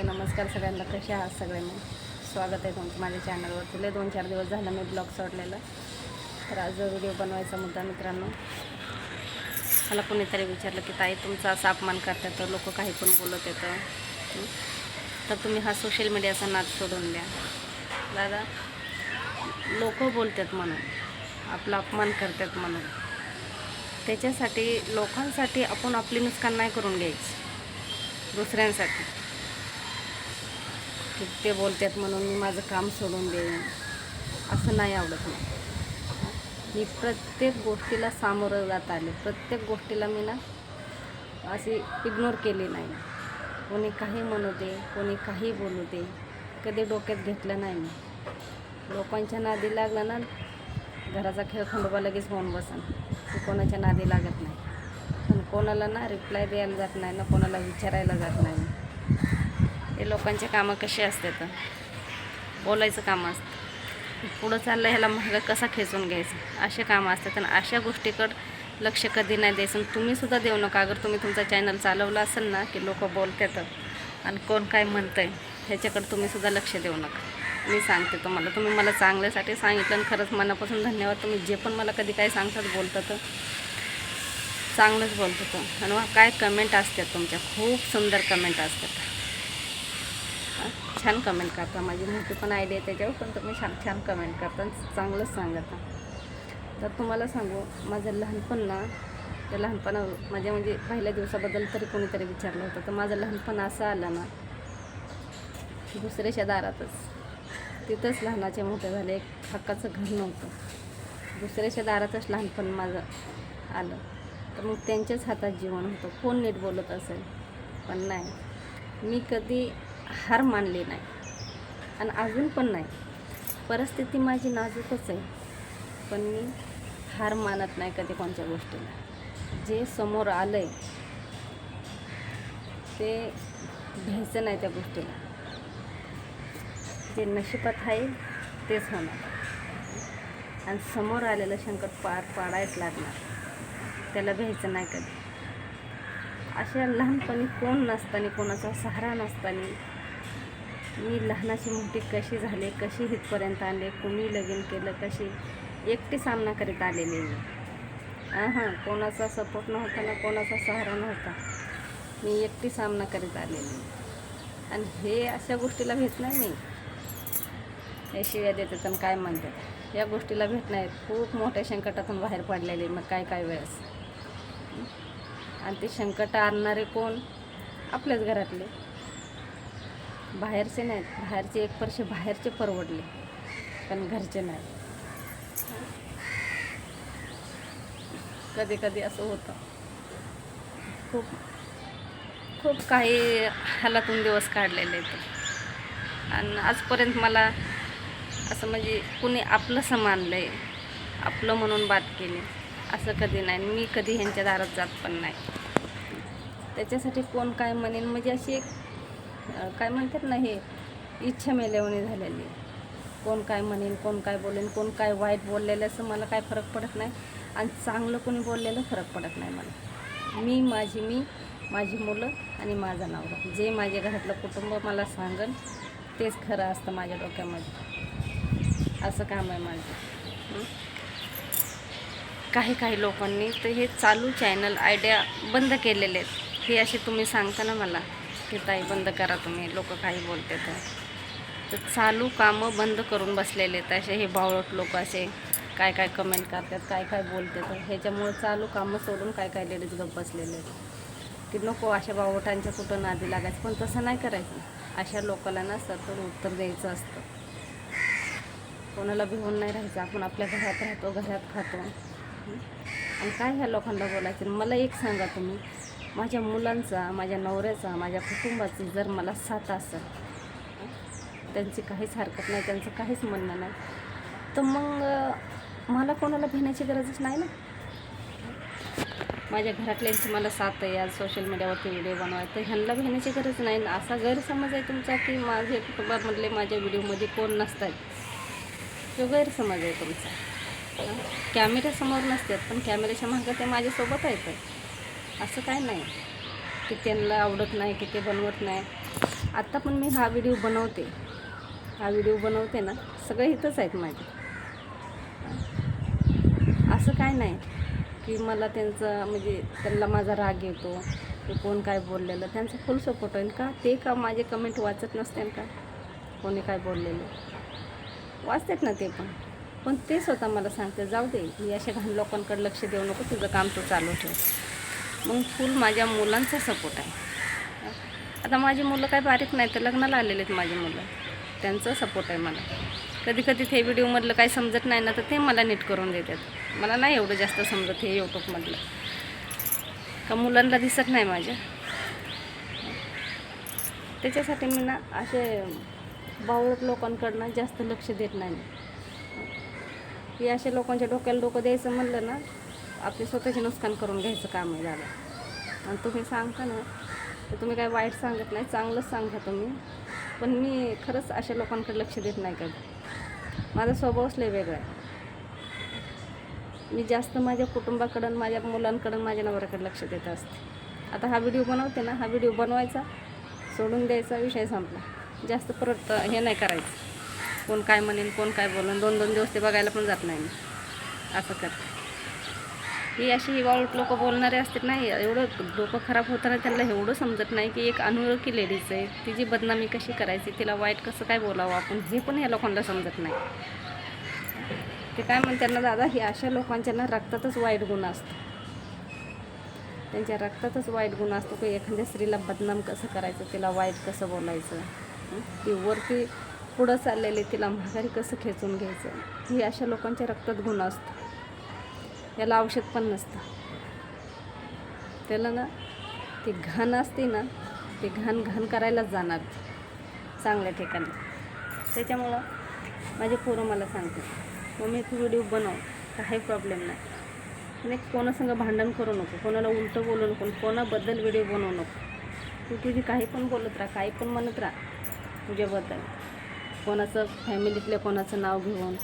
तर नमस्कार सगळ्यांना. कसे आहात सगळे मग स्वागत आहे तुमचं माझ्या चॅनलवर तुला दोन चार दिवस झालं मी ब्लॉग सोडलेला. तर आज जो व्हिडिओ बनवायचा मुद्दा मित्रांनो मला कोणीतरी विचारलं की ताई तुमचा असा अपमान करतात तर लोक काही पण बोलत येतं. तर तुम्ही हा सोशल मीडियाचा नाद सोडून द्या. दादा लोक बोलतात म्हणून आपला अपमान करतात म्हणून. त्याच्यासाठी लोकांसाठी आपण आपली नुकसान नाही करून घ्यायची. दुसऱ्यांसाठी. ते बोलतात म्हणून मी माझं काम सोडून देईन. असं नाही आवडत मला. मी प्रत्येक गोष्टीला सामोरं जात आले. प्रत्येक गोष्टीला मी ना अशी इग्नोर केली नाही. कोणी काही म्हणू दे कोणी काही बोलू दे. कधी डोक्यात घेतलं नाही मी. लोकांच्या नादी लागला ना घराचा खेळ खंडोबा लगेच होऊन बसन. मी कोणाच्या नादी लागत नाही. पण कोणाला ना रिप्लाय द्यायला जात नाही ना कोणाला विचारायला जात नाही. हे लोकांचे कामं कसे असतात बोलायचं कामं असतं. पुढं चाललं ह्याला महाग कसा खेचून घ्यायचं? असे कामं असतात आणि अशा गोष्टीकडं लक्ष कधी नाही द्यायचं. आणि तुम्हीसुद्धा देऊ नका. अगर तुम्ही तुमचा चॅनल चालवला असेल ना की लोक बोलतात आणि कोण काय म्हणतं आहे ह्याच्याकडं तुम्हीसुद्धा लक्ष देऊ नका. मी सांगते तुम्हाला. तुम्ही मला चांगल्यासाठी सांगितलं आणि खरंच मनापासून धन्यवाद. तुम्ही जे पण मला कधी काय सांगतात बोलतात चांगलंच बोलतो तो आणि मग काय कमेंट असतात तुमच्या? खूप सुंदर कमेंट असतात. छान कमेंट करता. माझी मोठी पण आयडिया आहे त्याच्यावर पण तुम्ही छान छान कमेंट करता आणि चांगलंच सांगता. तर तुम्हाला सांगू माझं लहानपण ना त्या लहानपणा माझ्या म्हणजे, म्हणजे पहिल्या दिवसाबद्दल तरी कोणीतरी विचारलं होतं. तर माझं लहानपण असं आलं ना दुसऱ्याच्या दारातच. तिथंच लहानाचे मोठे झाले. एक हक्काचं घर नव्हतं. दुसऱ्याच्या दारातच लहानपण माझं आलं. तर मग त्यांच्याच हातात जीवन होतं. कोण नीट बोलत असेल? पण नाही. मी कधी हार मानली नाही. आणि अजून पण नाही. परिस्थिती माझी नाजूकच आहे. पण मी हार मानत नाही कधी कोणत्या गोष्टीला. जे समोर आलं आहे ते घ्यायचं नाही त्या गोष्टीला. जे नशिबात आहे तेच होणार. आणि समोर आलेलं संकट पार पाडायच लागणार. त्याला भ्यायचं नाही कधी. अशा लहानपणी कोण नसताना कोणाचा सहारा नसताना मी लहानाची मोठी कशी झाले कशी इथपर्यंत आले कोणी लगीन केलं कशी? एकटी सामना करीत आलेली मी. हां कोणाचा सपोर्ट नव्हता ना कोणाचा सहारा नव्हता. मी एकटी सामना करीत आलेली. आणि हे अशा गोष्टीला भेट नाही मी. हे शिव्या देतात आणि काय म्हणतात. या गोष्टीला भेट नाही. खूप मोठ्या संकटातून बाहेर पडलेले मग काय काय वेळेस. आणि ते संकट आणणारे कोण? आपल्याच घरातले. बाहेरचे नाहीत. बाहेरचे एक वर्ष बाहेरचे परवडले पण घरचे नाही कधी कधी असं होतं. खूप खूप काही हालातून दिवस काढलेले आहेत. आणि आजपर्यंत मला असं म्हणजे कुणी आपलं समानलं आहे आपलं म्हणून बात केली असं कधी नाही. मी कधी ह्यांच्या दारात जात पण नाही. त्याच्यासाठी कोण काय म्हणेन म्हणजे अशी एक काय म्हणतात ना हे इच्छा मेल्यावानी झालेली. कोण काय म्हणेन कोण काय बोलेन कोण काय वाईट बोललेलं असं मला काय फरक पडत नाही. आणि चांगलं कोणी बोललेलं फरक पडत नाही मला. मी माझी मी माझी मुलं आणि माझा नवरा. जे माझ्या घरातलं कुटुंब मला सांगन तेच खरं असतं माझ्या डोक्यामध्ये. असं काम आहे माझं. काही काही लोकांनी तर हे चालू चॅनल आयडिया बंद केलेले आहेत. हे असे तुम्ही सांगता ना मला. की ताई बंद करा तुम्ही लोक काही बोलते तर. चालू कामं बंद करून बसलेले आहेत असे हे बावळट लोक असे काय काय कमेंट करतात काय काय बोलते तर. ह्याच्यामुळे चालू कामं सोडून काय काय लेडीज गप बसलेले आहेत. की नको अशा बावटांच्या कुठं नादी लागायचं पण तसं नाही करायचं. अशा लोकांना ना सतत उत्तर द्यायचं असतं. कोणाला भिवून नाही राहायचं आपण आपल्या घरात राहतो घरात खातो. आणि काय ह्या लोकांना बोलायचं? मला एक सांगा तुम्ही माझ्या मुलांचा माझ्या नवऱ्याचा माझ्या कुटुंबाची जर मला साथ असेल त्यांची काहीच हरकत नाही त्यांचं काहीच म्हणणं नाही तर मग मला कोणाला भिण्याची गरजच नाही ना? माझ्या घरातल्यांची मला साथ आहे आज सोशल मीडियावरती व्हिडिओ बनवायचं तर ह्यांना भिण्याची गरज नाही ना? असा गैरसमज आहे तुमचा की माझे कुटुंबामधले माझ्या व्हिडिओमध्ये कोण नसतात? तो गैरसमज आहे तुमचा. कॅमेऱ्यासमोर नसतात पण कॅमेऱ्याच्या मागं ते माझ्यासोबत आहेत. असं काय नाही की त्यांना आवडत नाही की ते बनवत नाही. आत्ता पण मी हा व्हिडिओ बनवते. हा व्हिडिओ बनवते ना सगळे इथंच आहेत माझे. असं काय नाही की मला त्यांचं म्हणजे त्यांना माझा राग येतो की कोण काय बोललेलं. त्यांचा फुल सपोर्ट होईल का? ते का माझे कमेंट वाचत नसते का? कोणी काय बोललेलं? वाचतात ना ते पण. पण ते स्वतः मला सांगते जाऊ दे मी अशा घाण लोकांकडे लक्ष देऊ नको तुझं काम तू चालू ठेव. मग फुल माझ्या मुलांचा सपोर्ट आहे. आता माझी मुलं काय बारीक नाही तर लग्नाला आलेले आहेत माझी मुलं. त्यांचा सपोर्ट आहे मला. कधी कधी ते व्हिडिओमधलं काही समजत नाही ना तर ते मला नीट करून देतात. मला नाही एवढं जास्त समजत हे यूट्यूबमधलं का मुलांना दिसत नाही माझ्या. त्याच्यासाठी मी ना असे बावळट लोकांकडनं जास्त लक्ष देत नाही. की अशा लोकांच्या डोक्याला डोकं द्यायचं म्हणलं ना आपले स्वतःचे नुकसान करून घ्यायचं काम आहे झालं. आणि तुम्ही सांगता ना तर तुम्ही काय वाईट सांगत नाही चांगलंच सांगता तुम्ही. पण मी खरंच अशा लोकांकडे लक्ष देत नाही का माझा स्वभावच लय वेगळा आहे. मी जास्त माझ्या कुटुंबाकडून माझ्या मुलांकडून माझ्या नवऱ्याकडे लक्ष देत असते. आता हा व्हिडिओ बनवते ना हा व्हिडिओ बनवायचा सोडून द्यायचा विषय संपला. जास्त परत हे नाही करायचं. कोण काय म्हणेल कोण काय बोलेल दोन दोन दिवस ते बघायला पण जात नाही मी. असं कर ही अशी हिवाळूट लोक बोलणारे असतात नाही एवढं डोकं खराब होताना त्यांना एवढं समजत नाही की एक अनोळखी लेडीज आहे. तिची बदनामी कशी करायची तिला वाईट कसं काय बोलावं आपण हे पण या लोकांना समजत नाही. ते काय म्हणतात ना दादा ही अशा लोकांच्या ना रक्तातच वाईट गुण असतो त्यांच्या रक्तातच वाईट गुण असतो की एखाद्या स्त्रीला बदनाम कसं करायचं तिला वाईट कसं बोलायचं? ती वरती पुढं चाललेली तिला माघारी कसं खेचून घ्यायचं? ही अशा लोकांच्या रक्तात गुण असतो याला औषध पण नसतं. त्याला ना ती घाण असते ना ते घाण घाण करायलाच जाणार चांगल्या ठिकाणी. त्याच्यामुळं माझे पोरं मला सांगते मम्मी तू व्हिडिओ बनव काही प्रॉब्लेम नाही. आणि कोणासंग भांडण करू नको कोणाला उलटं बोलू नको कोणाबद्दल व्हिडिओ बनवू नको. तू तुझी काही पण बोलत राहा काही पण म्हणत राहा तुझ्याबद्दल. कोणाचं फॅमिलीतल्या कोणाचं नाव घेऊन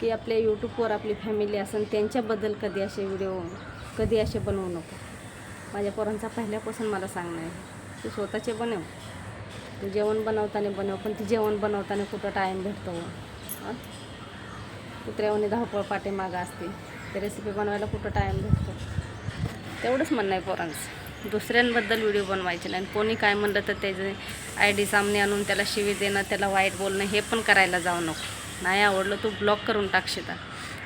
की आपल्या यूट्यूबवर आपली फॅमिली असेल त्यांच्याबद्दल कधी असे व्हिडिओ कधी असे बनवू नको. माझ्या पोरांचा पहिल्यापासून मला सांगणं आहे तू स्वतःचे बनव. तू जेवण बनवताना बनव पण ती जेवण बनवताना कुठं टाईम भेटतो? हं? धावपळ धावपळ पाठीमागं असते ते रेसिपी बनवायला कुठं टाईम भेटतो? तेवढंच म्हणणं आहे पोरांचं. दुसऱ्यांबद्दल व्हिडिओ बनवायचे नाही. कोणी काय म्हणलं तर त्याचे आय डी सामने आणून त्याला शिवी देणं त्याला वाईट बोलणं हे पण करायला जाऊ नको. नाही आवडलं तू ब्लॉक करून टाकशील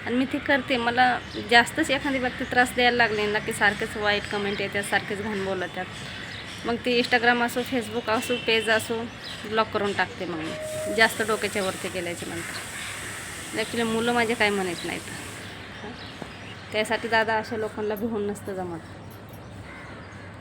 आणि मी ते करते मला जास्तच एखादी व्यक्ती त्रास द्यायला लागले ना की सारखेच वाईट कमेंट येतात सारखेच घाण बोलतात. मग ते इंस्टाग्राम असो फेसबुक असो पेज असो ब्लॉक करून टाकते मग मी. जास्त डोक्याच्या वरती गेल्याच्यानंतर ॲक्च्युली मुलं माझे काय म्हणत नाहीत. त्यासाठी दादा अशा लोकांना भिवून नसतं जमत.